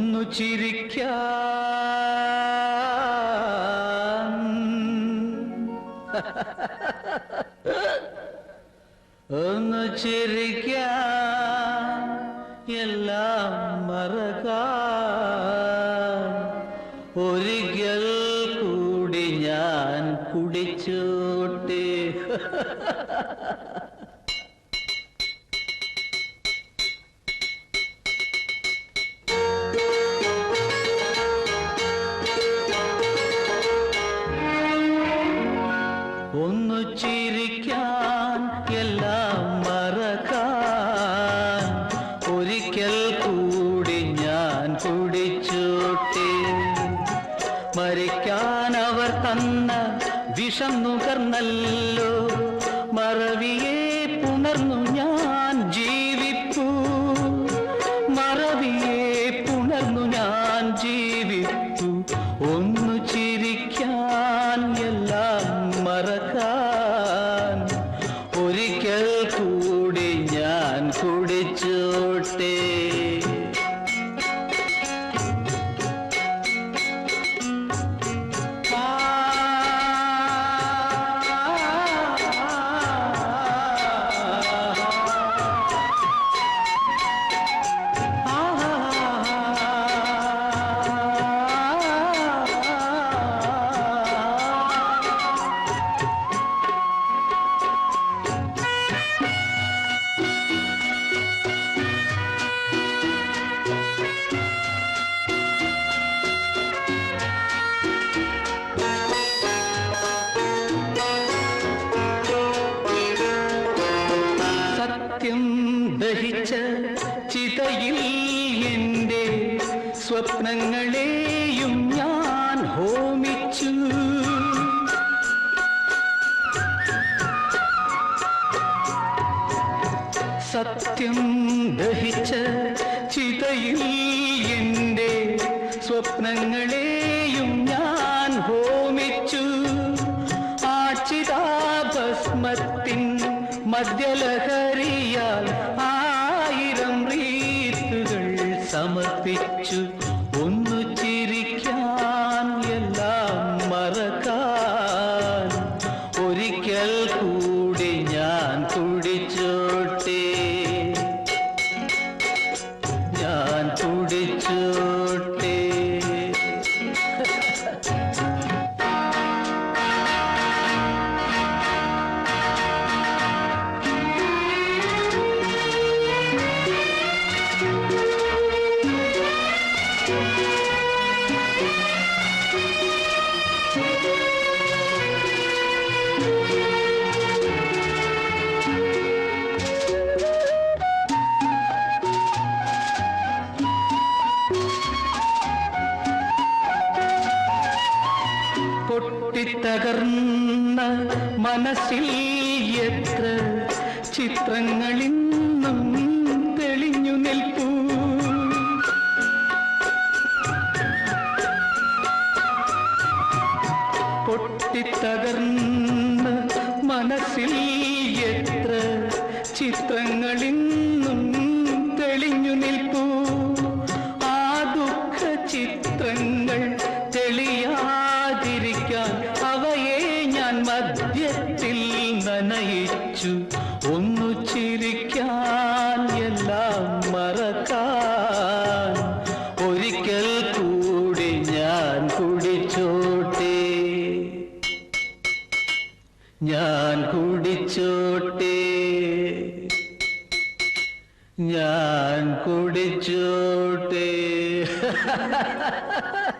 ഒന്നു ചിരിക്കാൻ. ഒന്നു ചിരിക്കാൻ എല്ലാം മറക്കാൻ. ഒരിക്കൽ കൂടി ഞാൻ കുടിച്ചോട്ടെ. അവർ തന്ന വിഷം നുകർന്നല്ലോ. മറവിയെ പുണർന്നു ഞാൻ ജീവിപ്പു. മറവിയെ പുണർന്നു ഞാൻ ജീവിപ്പു. ഒന്നു ചിരിക്കാൻ എല്ലാം മറക്കാൻ. ഒരിക്കൽ കൂടി ഞാൻ കുടിച്ചോട്ടെ. ദഹിച്ച ചിതയിൽ എന്റെ സ്വപ്നങ്ങളെയും ഞാൻ ഹോമിച്ചു. സത്യം ദഹിച്ച ചിതയിൽ എന്റെ സ്വപ്നങ്ങളെയും സമർപ്പിച്ചു. ഒന്നു ചിരിക്കാൻ എല്ലാം മറക്കാൻ. ഒരിക്കൽ കൂടി ഞാൻ കുടിച്ചോട്ടെ ഞാൻ കുടിച്ചോട്ടെ പൊട്ടിത്തകർന്ന മനസ്സിൽ എത്ര ചിത്രങ്ങളിന്നും തെളിഞ്ഞു നിൽപ്പൂ. പൊട്ടിത്തകർന്ന മനസ്സിൽ എത്ര ചിത്രങ്ങളിന്നും ചിരിക്കാൻ എല്ലാം മറക്കാൻ. ഒരിക്കൽ കൂടി ഞാൻ കുടിച്ചോട്ടെ. ഞാൻ കുടിച്ചോട്ടെ. ഞാൻ കുടിച്ചോട്ടെ.